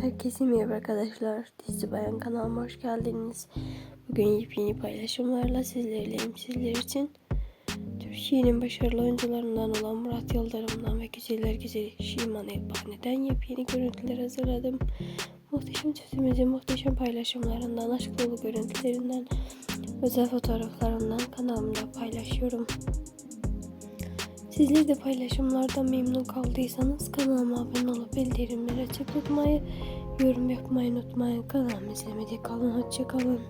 Herkese merhaba arkadaşlar. Dizi Bayan kanalıma hoş geldiniz. Bugün yepyeni paylaşımlarla sizlerleyim. Sizler için Türkiye'nin başarılı oyuncularından olan Murat Yıldırım'dan ve Güzeller Güzeli Şiman Elbane'den yepyeni görüntüler hazırladım. Muhteşem çizimizin muhteşem paylaşımlarından, aşk dolu görüntülerinden, özel fotoğraflarından kanalımda paylaşıyorum. Sizler de paylaşımlardan memnun kaldıysanız kanalıma abone olup bildirimleri açık tutmayı, yorum yapmayı unutmayın. Kanalımı izlemede kalın. Hoşçakalın.